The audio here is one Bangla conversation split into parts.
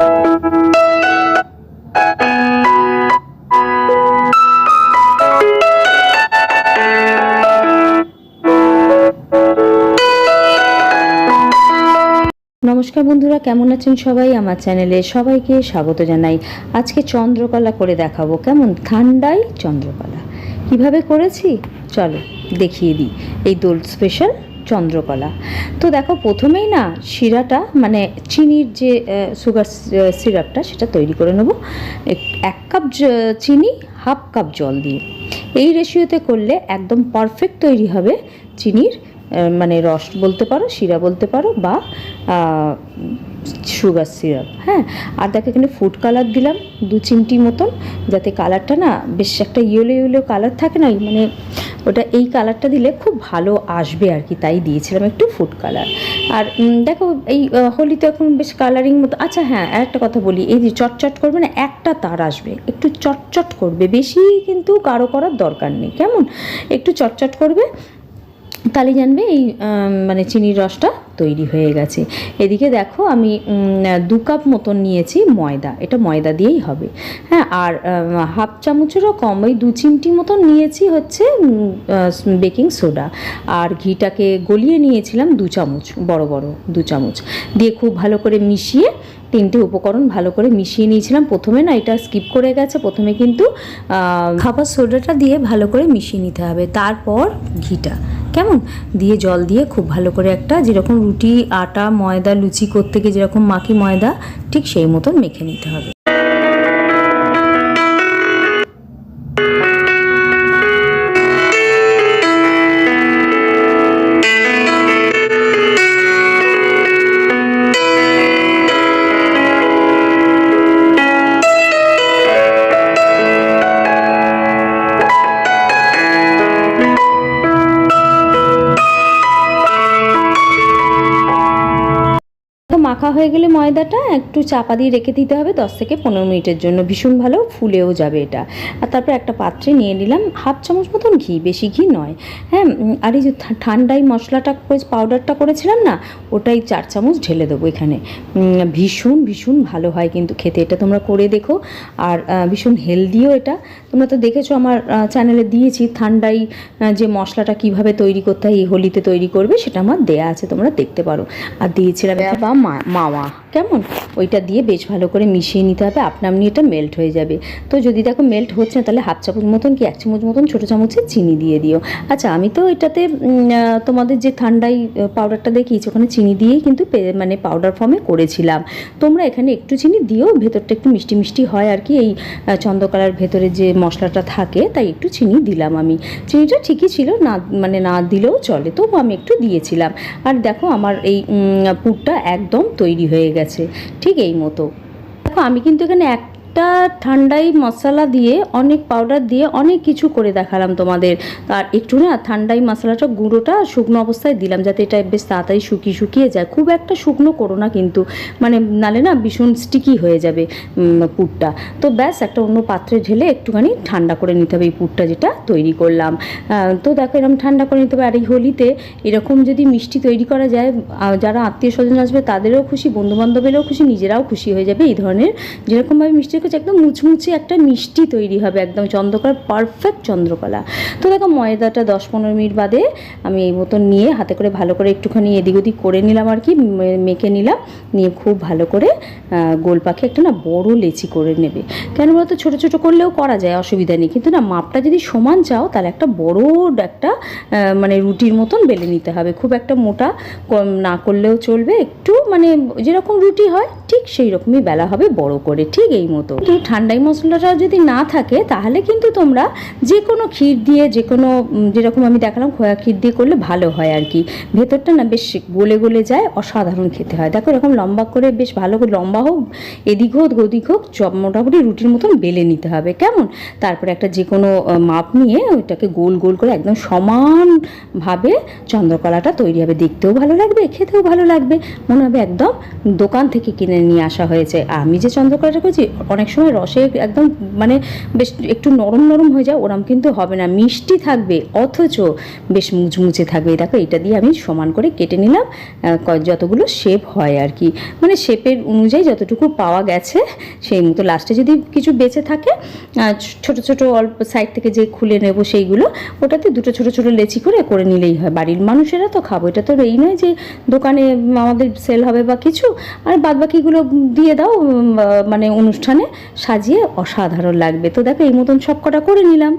নমস্কার বন্ধুরা, কেমন আছেন সবাই? আমার চ্যানেলে সবাইকে স্বাগত জানাই। আজকে চন্দ্রকলা করে দেখাবো। কেমন? ঠান্ডায় চন্দ্রকলা। কীভাবে করেছি? চলো দেখিয়ে দিই। এই দোল স্পেশাল চন্দ্রকলা। তো দেখো, প্রথমেই না শিরাটা মানে চিনির যে সুগার সিরাপটা সেটা তৈরি করে নেব। এক- কাপ চিনি, হাফ কাপ জল দিয়ে। এই রেশিওতে করলে একদম পারফেক্ট তৈরি হবে চিনির মানে রস বলতে পারো, শিরা বলতে পারো, বা সুগার সিরাপ হ্যাঁ? আর দেখো, এখানে ফুড কালার দিলাম দু চিমটি মতন, যাতে কালারটা না বেশ একটা ইয়েলো ইয়েলো কালার থাকে না মানে ওটা এই কালারটা দিলে খুব ভালো আসবে আর কি, তাই দিয়েছিলাম একটু ফুড কালার আর দেখো এই হোলি তো এখন বেশ কালারিং মতো আচ্ছা হ্যাঁ আর একটা কথা বলি, এই যে চটচট করবে না, একটা তার আসবে, একটু চটচট করবে, বেশি কিন্তু কারও করার দরকার নেই, কেমন? একটু চটচট করবে তাহলে জানবে এই মানে চিনির রসটা তৈরি হয়ে গেছে। এদিকে দেখো আমি দু কাপ মতন নিয়েছি ময়দা। এটা ময়দা দিয়েই হবে। হ্যাঁ আর হাফ চামচেরও কম, ওই দু চিমটি মতন নিয়েছি হচ্ছে বেকিং সোডা। আর ঘিটাকে গলিয়ে নিয়েছিলাম দু চামচ, বড় বড় দু চামচ। দিয়ে খুব ভালো করে মিশিয়ে তিনটে উপকরণ ভালো করে মিশিয়ে নিয়েছিলাম। প্রথমে না এটা স্কিপ করে গেছে, প্রথমে কিন্তু খাবার সোডাটা দিয়ে ভালো করে মিশিয়ে নিতে হবে। তারপর ঘিটা। কেমন? দিয়ে জল দিয়ে খুব ভালো করে একটা যেরকম রুটি, আটা, ময়দা, লুচি করতে গিয়ে যেরকম মাখি ময়দা, ঠিক সেই মতন মেখে নিতে হবে। মাখা হয়ে গেলে ময়দাটা একটু চাপা দিয়ে রেখে দিতে হবে। দশ থেকে পনেরো মিনিটের জন্য ভীষণ ভালো ফুলেও যাবে এটা। আর তারপর একটা পাত্রে নিয়ে নিলাম হাফ চামচ মতন ঘি বেশি ঘি নয়। হ্যাঁ আর এই যে ঠা- ঠান্ডায় মশলাটা পাউডারটা করেছিলাম না ওটাই চার চামচ ঢেলে দেবো এখানে। ভীষণ ভীষণ ভালো হয় কিন্তু খেতে এটা তোমরা করে দেখো। আর ভীষণ হেলদিও এটা। তোমরা তো দেখেছ আমার চ্যানেলে দিয়েছি ঠান্ডায় আহ, যে মশলাটা কীভাবে তৈরি করতে হয় এই হোলিতে তৈরি করবে সেটা আমার দেয়া আছে তোমরা দেখতে পারো। আর দিয়েছিলাম বা মা- 骂我啊。কেমন? ওইটা দিয়ে বেশ ভালো করে মিশিয়ে নিতে হবে আপনা আপনি এটা মেল্ট হয়ে যাবে। তো যদি দেখো মেল্ট হচ্ছে না, তাহলে হাফ চামচ মতন কি এক চামচ মতন ছোটো চামচে চিনি দিয়ে দিও। আচ্ছা আমি তো এটাতে তোমাদের যে ঠান্ডাই পাউডারটা দেখিয়েছি, ওখানে চিনি দিয়েই কিন্তু মানে পাউডার ফর্মে করেছিলাম। তোমরা এখানে একটু চিনি দিও, ভেতরটা একটু মিষ্টি মিষ্টি হয় আর কি, এই চন্দ্রকলার ভেতরে যে মশলাটা থাকে, তাই একটু চিনি দিলাম আমি। চিনিটা ঠিকই ছিল, না মানে না দিলেও চলে, তবু আমি একটু দিয়েছিলাম। আর দেখো, আমার এই পুরটা একদম তৈরি হয়ে গেছে। ঠিক এই মতো। দেখো আমি কিন্তু এখানে একটা ঠান্ডাই মশলা দিয়ে, অনেক পাউডার দিয়ে অনেক কিছু করে দেখালাম তোমাদের। আর একটু না ঠান্ডাই মশলাটা গুঁড়োটা শুকনো অবস্থায় দিলাম যাতে এটা বেশ তাড়াতাড়ি শুকিয়ে শুকিয়ে যায়। খুব একটা শুকনো করো না কিন্তু মানে নালে না ভীষণ স্টিকি হয়ে যাবে পুরটা। তো ব্যাস একটা অন্য পাত্রে ঢেলে একটুখানি ঠান্ডা করে নিতে হবে এই পুরটা যেটা তৈরি করলাম। তো দেখো এরকম ঠান্ডা করে নিতে হবে। আর এই হোলিতে এরকম যদি মিষ্টি তৈরি করা যায় যারা আত্মীয় স্বজন আসবে তাদেরও খুশি বন্ধু বান্ধবেরও খুশি, নিজেরাও খুশি হয়ে যাবে এই ধরনের। যেরকমভাবে মিষ্টি রেখেছে একদম মুচমুচে একটা মিষ্টি তৈরি হবে, একদম চন্দ্রকলা পারফেক্ট চন্দ্রকলা। তো দেখো ময়দাটা দশ পনেরো মিনিট বাদে আমি এই মতন নিয়ে হাতে করে ভালো করে একটুখানি এদিক ওদিক করে নিলাম আর কি মেখে নিলাম, নিয়ে খুব ভালো করে গোল পাখি একটা না বড় লেচি করে নেবে। কেন বলতো ছোটো ছোটো করলেও করা যায়, অসুবিধা নেই। কিন্তু না মাপটা যদি সমান চাও, তাহলে একটা বড় একটা মানে রুটির মতন বেলে নিতে হবে। খুব একটা মোটা না করলেও চলবে। একটু মানে যেরকম রুটি হয়, ঠিক সেই রকমই বেলা হবে বড় করে, ঠিক এই মতো। কিন্তু ঠান্ডাই মশলাটা যদি না থাকে, তাহলে কিন্তু তোমরা যে কোনো ক্ষীর দিয়ে যে কোনো যেরকম আমি দেখালাম, খোয়া ক্ষীর দিয়ে করলে ভালো হয় আর কি। ভেতরটা না বেশ গলে গলে যায়, অসাধারণ খেতে হয়। দেখো এরকম লম্বা করে, বেশ ভালো করে লম্বা হোক, এদিক হোক, ওদিক হোক মোটামুটি রুটির মতন বেলে নিতে হবে, কেমন? তারপরে একটা যে কোনো মাপ নিয়ে ওইটাকে গোল গোল করে একদম সমানভাবে চন্দ্রকলাটা তৈরি হবে। দেখতেও ভালো লাগবে, খেতেও ভালো লাগবে। মনে হবে একদম দোকান থেকে কিনে নিয়ে আসা হয়েছে। আমি যে চন্দ্রকলাটা করেছি অনেক সময় রসে একদম মানে বেশ একটু নরম নরম হয়ে যায়, ওরম কিন্তু হবে না। মিষ্টি থাকবে, অথচ বেশ মুচমুচে থাকবে। দেখো, এটা দিয়ে আমি সমান করে কেটে নিলাম। যতগুলো শেপ হয় আর কি মানে শেপের অনুযায়ী যতটুকু পাওয়া গেছে, সেই মতো লাস্টে যদি কিছু বেঁচে থাকে ছোট ছোট অল্প সাইড থেকে যে খুলে নেব সেইগুলো, ওটাতে দুটো ছোট ছোট লেচি করে করে নিলেই হয়। বাড়ির মানুষেরা তো খাব, এটা তো এই নয় যে দোকানে আমাদের সেল হবে বা কিছু, আর বাদ বাকিগুলো দিয়ে দাও মানে অনুষ্ঠানে। সাজিয়ে অসাধারণ লাগবে। তো দেখো এই মতন সব কটা করে নিলাম।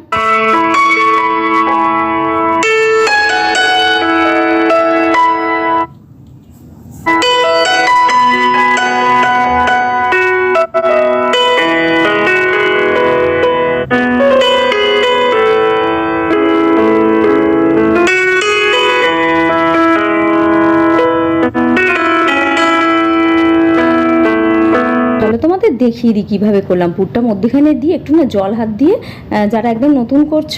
দেখিয়ে দিই কীভাবে করলাম। পুরটা মধ্যখানে দিয়ে একটু না জল হাত দিয়ে যারা একদম নতুন করছ,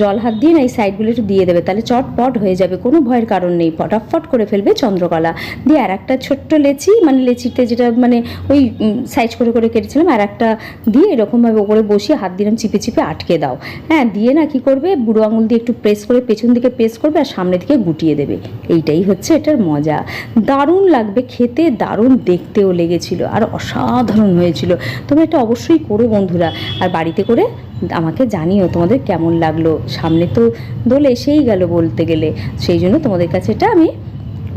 জল হাত দিয়ে না এই সাইডগুলো একটু দিয়ে দেবে। তাহলে চটপট হয়ে যাবে, কোনো ভয়ের কারণ নেই। ফটাফট করে ফেলবে চন্দ্রকলা। দিয়ে আর একটা ছোট্ট লেচি মানে লেচিতে যেটা মানে ওই সাইজ করে করে কেটেছিলাম আর একটা দিয়ে এরকমভাবে ওপরে বসিয়ে হাত দিলাম চিপে চিপে আটকে দাও। হ্যাঁ দিয়ে না কি করবে, বুড়ো আঙুল দিয়ে একটু প্রেস করে পেছন দিকে প্রেস করবে আর সামনে দিকে গুটিয়ে দেবে। এইটাই হচ্ছে এটার মজা। দারুণ লাগবে খেতে, দারুণ দেখতেও লেগেছিল। আর অসাধারণ হয়েছিল। তোমরা এটা অবশ্যই করো বন্ধুরা। আর বাড়িতে করে আমাকে জানিও তোমাদের কেমন লাগল। সামনে তো দোল এসেই গেল বলতে গেলে। সেই জন্য তোমাদের কাছে এটা আমি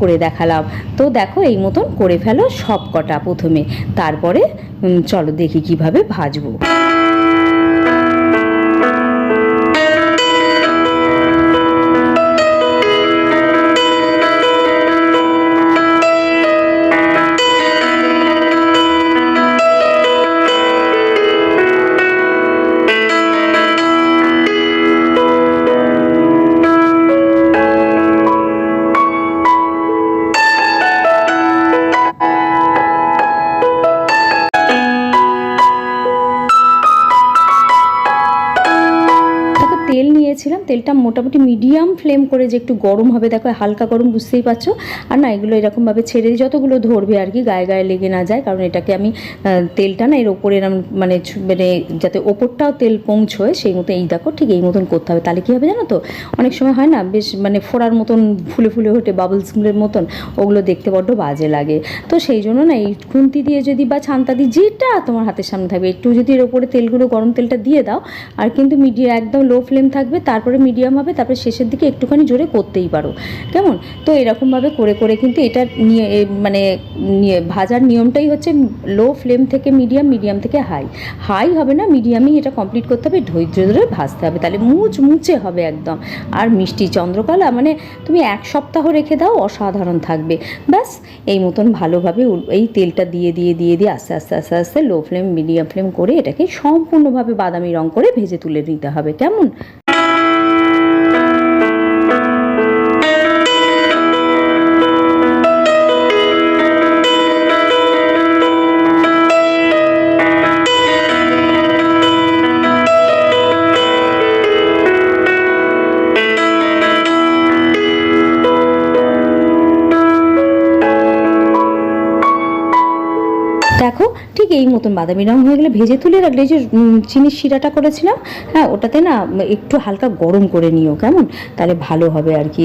করে দেখালাম। তো দেখো এই মতন করে ফেলো সব কটা প্রথমে। তারপরে চলো দেখি কীভাবে ভাজবো। নিয়েছিলাম তেলটা মোটামুটি মিডিয়াম ফ্লেম করে যে একটু গরম হবে, দেখো হালকা গরম, বুঝতেই পারছ? আর না, এগুলো এরকমভাবে ছেড়ে দিই যতগুলো ধরবে আর কি, গায়ে গায়ে লেগে না যায়। কারণ এটাকে আমি তেলটা না এর ওপরে এরম মানে মানে যাতে ওপরটাও তেল পৌঁছয়, সেই মতো এই দেখো, ঠিক এই মতন করতে হবে। তাহলে কী হবে জানো তো? অনেক সময় হয় না, বেশ মানে ফোড়ার মতন, ফুলে ফুলে ওঠে বাবলসগুলোর মতন, ওগুলো দেখতে বড্ড বাজে লাগে। তো সেই জন্য না, এই খুন্তি দিয়ে যদি বা ছান্তা দিয়ে যেটা তোমার হাতের সামনে থাকবে, একটু যদি এর ওপরে তেলগুলো, গরম তেলটা দিয়ে দাও, আর কিন্তু মিডিয়া একদম লো ফ্লেম থাকবে, তারপরে মিডিয়াম হবে, তারপরে শেষের দিকে একটুখানি জোরে করতেই পারো। কেমন? তো এরকমভাবে করে করে কিন্তু এটা নিয়ে মানে নিয়ে ভাজার নিয়মটাই হচ্ছে লো ফ্লেম থেকে মিডিয়াম মিডিয়াম থেকে হাই হাই হবে না মিডিয়ামই এটা কমপ্লিট করতে হবে, ধৈর্য ধরে ভাজতে হবে। তাহলে মুচ মুচে হবে একদম। আর মিষ্টি চন্দ্রকলা মানে তুমি এক সপ্তাহ রেখে দাও, অসাধারণ থাকবে। ব্যাস, এই মতন ভালোভাবে এই তেলটা দিয়ে দিয়ে দিয়ে দিয়ে আস্তে আস্তে আস্তে আস্তে লো ফ্লেম মিডিয়াম ফ্লেম করে এটাকে সম্পূর্ণভাবে বাদামি রং করে ভেজে তুলে নিতে হবে। কেমন? দেখো, ঠিক এই মতন বাদামি রং হয়ে গেলে ভেজে তুলে রাখলে যে চিনির শিরাটা করেছিলাম হ্যাঁ ওটাতে না একটু হালকা গরম করে নিও, কেমন? তাহলে ভালো হবে আর কি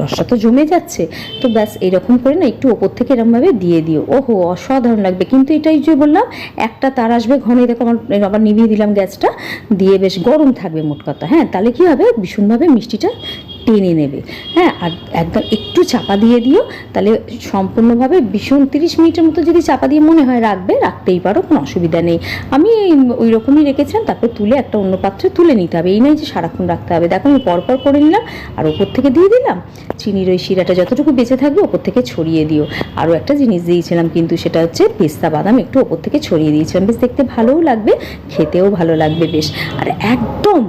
রসটা তো জমে যাচ্ছে। তো ব্যাস, এরকম করে না একটু ওপর থেকে এরকমভাবে দিয়ে দিও। ওহো, অসাধারণ লাগবে। কিন্তু এটাই যে বললাম, একটা তার আসবে ঘনে, দেখো আমার আবার নিভিয়ে দিলাম গ্যাসটা, দিয়ে বেশ গরম থাকবে মোট কথা হ্যাঁ তাহলে কি হবে? ভীষণভাবে মিষ্টিটা টেনে নেবে। হ্যাঁ আর একদম একটু চাপা দিয়ে দিও, তাহলে সম্পূর্ণভাবে ভীষণ তিরিশ মিনিটের মতো যদি চাপা দিয়ে মনে হয় রাখবে, রাখতেই পারো, কোনো অসুবিধা নেই। আমি ওই রকমই রেখেছিলাম, তারপর তুলে একটা অন্য পাত্রে তুলে নিতে হবে। এই নয় যে সারাক্ষণ রাখতে হবে। দেখো, আমি পরপর করে নিলাম, আর ওপর থেকে দিয়ে দিলাম, চিনির ওই শিরাটা যতটুকু বেঁচে থাকবে ওপর থেকে ছড়িয়ে দিও। আরও একটা জিনিস দিয়েছিলাম কিন্তু, সেটা হচ্ছে পেস্তা বাদাম, একটু ওপর থেকে ছড়িয়ে দিয়েছিলাম। বেশ দেখতে ভালোও লাগবে, খেতেও ভালো লাগবে বেশ। আর একদম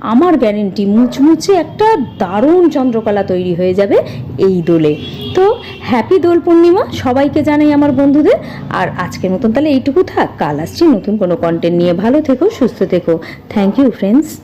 আমার গ্যারেন্টি মুচমুচে একটা দারুণ চন্দ্রকলা তৈরি হয়ে যাবে এই দোলে। তো হ্যাপি দোল পূর্ণিমা সবাইকে জানাই আমার বন্ধুদের। আর আজকের মতন তাহলে এইটুকু থাক। কাল আসছি নতুন কোনো কন্টেন্ট নিয়ে। ভালো থেকো, সুস্থ থেকো। Thank you friends